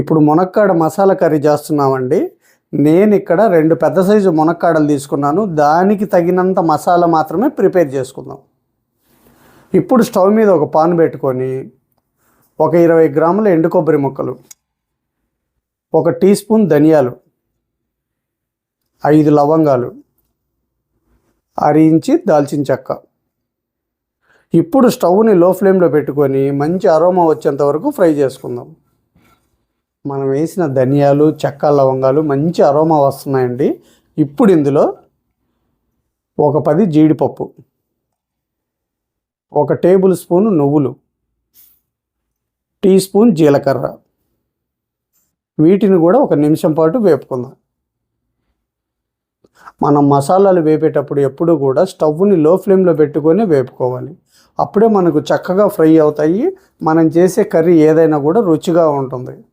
ఇప్పుడు మునక్కాడ మసాలా కర్రీ చేస్తున్నామండి. నేను ఇక్కడ రెండు పెద్ద సైజు మునక్కాడలు తీసుకున్నాను. దానికి తగినంత మసాలా మాత్రమే ప్రిపేర్ చేసుకుందాం. ఇప్పుడు స్టవ్ మీద ఒక పాన్ పెట్టుకొని ఒక ఇరవై గ్రాముల ఎండు కొబ్బరి ముక్కలు ఒక టీ స్పూన్ ధనియాలు ఐదు లవంగాలు అరించి దాల్చిన చెక్క. ఇప్పుడు స్టవ్ని లో ఫ్లేమ్లో పెట్టుకొని మంచి అరోమా వచ్చేంత వరకు ఫ్రై చేసుకుందాం. మనం వేసిన ధనియాలు చెక్క లవంగాలు మంచి అరోమా వస్తున్నాయండి. ఇప్పుడు ఇందులో ఒక పది జీడిపప్పు ఒక టేబుల్ స్పూన్ నువ్వులు టీ స్పూన్ జీలకర్ర. వీటిని కూడా ఒక నిమిషం పాటు వేపుకుందాం. మనం మసాలాలు వేపేటప్పుడు ఎప్పుడూ కూడా స్టవ్ని లో ఫ్లేమ్లో పెట్టుకొని వేపుకోవాలి. అప్పుడే మనకు చక్కగా ఫ్రై అవుతాయి. మనం చేసే కర్రీ ఏదైనా కూడా రుచిగా ఉంటుంది.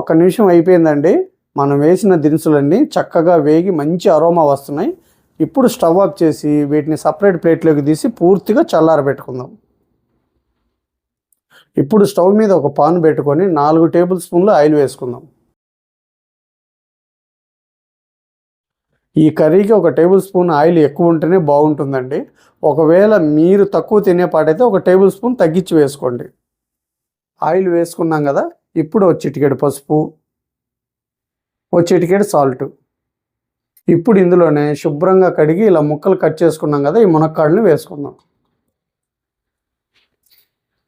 ఒక నిమిషం అయిపోయిందండి. మనం వేసిన దినుసులన్నీ చక్కగా వేగి మంచి అరోమా వస్తున్నాయి. ఇప్పుడు స్టవ్ ఆఫ్ చేసి వీటిని సపరేట్ ప్లేట్లోకి తీసి పూర్తిగా చల్లారబెట్టుకుందాం. ఇప్పుడు స్టవ్ మీద ఒక పాన్ పెట్టుకొని నాలుగు టేబుల్ స్పూన్లు ఆయిల్ వేసుకుందాం. ఈ కర్రీకి ఒక టేబుల్ స్పూన్ ఆయిల్ ఎక్కువ ఉంటేనే బాగుంటుందండి. ఒకవేళ మీరు తక్కువ తినే పాటైతే ఒక టేబుల్ స్పూన్ తగ్గించి వేసుకోండి. ఆయిల్ వేసుకున్నాం కదా ఇప్పుడు ఒక చిటికెడు పసుపు ఓ చిటికెడు సాల్ట్. ఇప్పుడు ఇందులోనే శుభ్రంగా కడిగి ఇలా ముక్కలు కట్ చేసుకున్నాం కదా ఈ మునక్కాడల్ని వేసుకుందాం.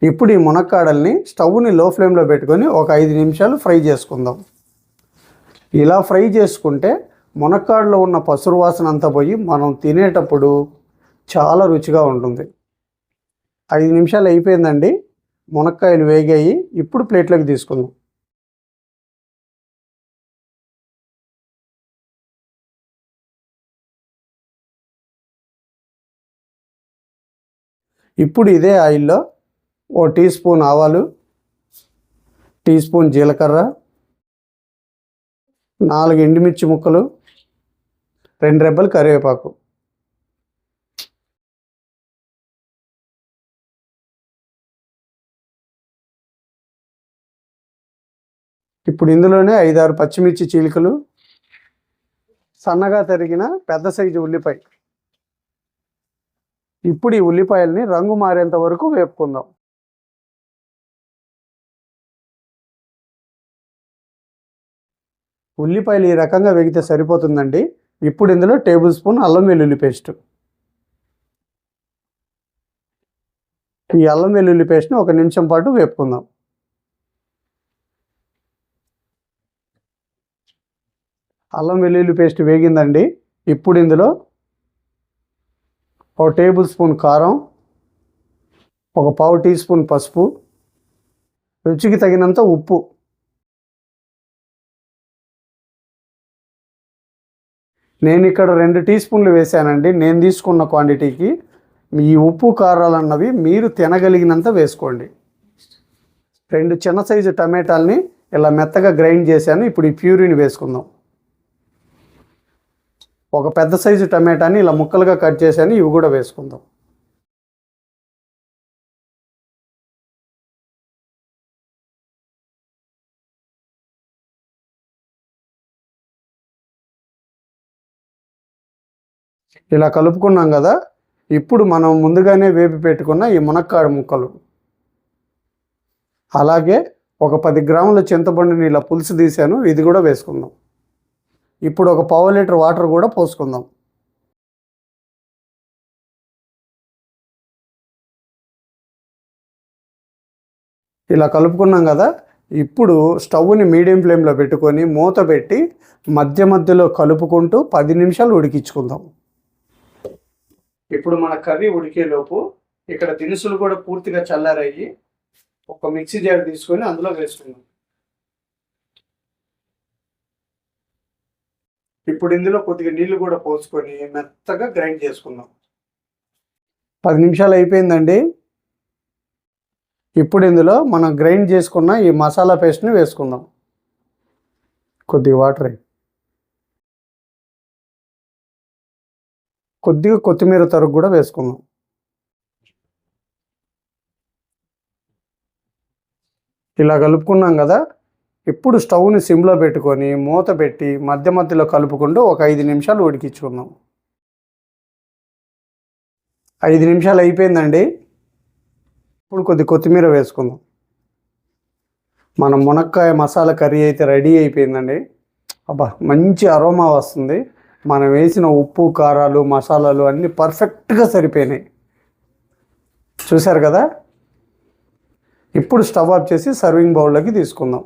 ఇప్పుడు ఈ మునక్కాడల్ని స్టవ్ని లో ఫ్లేమ్లో పెట్టుకొని ఒక ఐదు నిమిషాలు ఫ్రై చేసుకుందాం. ఇలా ఫ్రై చేసుకుంటే మునక్కాడలో ఉన్న పసురు వాసన అంతా పోయి మనం తినేటప్పుడు చాలా రుచిగా ఉంటుంది. ఐదు నిమిషాలు అయిపోయిందండి. మునక్కాయలు వేగాయి. ఇప్పుడు ప్లేట్లోకి తీసుకుందాం. ఇప్పుడు ఇదే ఆయిల్లో ఓ టీ స్పూన్ ఆవాలు టీ స్పూన్ జీలకర్ర నాలుగు ఎండుమిర్చి ముక్కలు రెండు రెబ్బలు కరివేపాకు. ఇప్పుడు ఇందులోనే ఐదారు పచ్చిమిర్చి చీలికలు సన్నగా తరిగిన పెద్ద సైజు ఉల్లిపాయ. ఇప్పుడు ఈ ఉల్లిపాయల్ని రంగు మారేంత వరకు వేపుకుందాం. ఉల్లిపాయలు ఈ రకంగా వేగితే సరిపోతుందండి. ఇప్పుడు ఇందులో టేబుల్ స్పూన్ అల్లం వెల్లుల్లి పేస్ట్. ఈ అల్లం వెల్లుల్లి పేస్ట్ని ఒక నిమిషం పాటు వేపుకుందాం. అల్లం వెల్లుల్లి పేస్ట్ వేగిందండి. ఇప్పుడు ఇందులో ఒక టేబుల్ స్పూన్ కారం ఒక పావు టీ స్పూన్ పసుపు రుచికి తగినంత ఉప్పు. నేను ఇక్కడ రెండు టీ స్పూన్లు వేసానండి నేను తీసుకున్న క్వాంటిటీకి ఈ ఉప్పు కారాలు అన్నవి మీరు తినగలిగినంత వేసుకోండి. రెండు చిన్న సైజు టమాటాలని ఇలా మెత్తగా గ్రైండ్ చేశాను. ఇప్పుడు ఈ ప్యూరీని వేసుకుందాం. ఒక పెద్ద సైజు టమాటాని ఇలా ముక్కలుగా కట్ చేశాను ఇవి కూడా వేసుకుందాం. ఇలా కలుపుకున్నాం కదా ఇప్పుడు మనం ముందుగానే వేపి పెట్టుకున్న ఈ మునక్కాడ ముక్కలు. అలాగే ఒక పది గ్రాముల చింతపండుని ఇలా పులుసు తీసాను ఇది కూడా వేసుకుందాం. ఇప్పుడు ఒక పావు లీటర్ వాటర్ కూడా పోసుకుందాం. ఇలా కలుపుకున్నాం కదా ఇప్పుడు స్టవ్ని మీడియం ఫ్లేమ్లో పెట్టుకొని మూత పెట్టి మధ్య మధ్యలో కలుపుకుంటూ పది నిమిషాలు ఉడికించుకుందాం. ఇప్పుడు మన కర్రీ ఉడికేలోపు ఇక్కడ దినుసులు కూడా పూర్తిగా చల్లారయ్యి ఒక మిక్సీ జార్ తీసుకొని అందులో వేసుకుందాం. ఇప్పుడు ఇందులో కొద్దిగా నీళ్ళు కూడా పోసుకొని మెత్తగా గ్రైండ్ చేసుకుందాం. పది నిమిషాలు అయిపోయిందండి. ఇప్పుడు ఇందులో మనం గ్రైండ్ చేసుకున్న ఈ మసాలా పేస్ట్ని వేసుకుందాం. కొద్దిగా వాటర్ కొద్దిగా కొత్తిమీర తరుగు కూడా వేసుకుందాం. ఇలా కలుపుకున్నాం కదా ఇప్పుడు స్టవ్ని సిమ్లో పెట్టుకొని మూత పెట్టి మధ్య మధ్యలో కలుపుకుంటూ ఒక ఐదు నిమిషాలు ఉడికించుకుందాం. ఐదు నిమిషాలు అయిపోయిందండి. ఇప్పుడు కొద్ది కొత్తిమీర వేసుకుందాం. మన మునక్కాయ మసాలా కర్రీ అయితే రెడీ అయిపోయిందండి. అబ్బా మంచి అరోమా వస్తుంది. మనం వేసిన ఉప్పు కారాలు మసాలాలు అన్నీ పర్ఫెక్ట్గా సరిపోయినాయి. చూశారు కదా? ఇప్పుడు స్టవ్ ఆఫ్ చేసి సర్వింగ్ బౌల్లోకి తీసుకుందాం.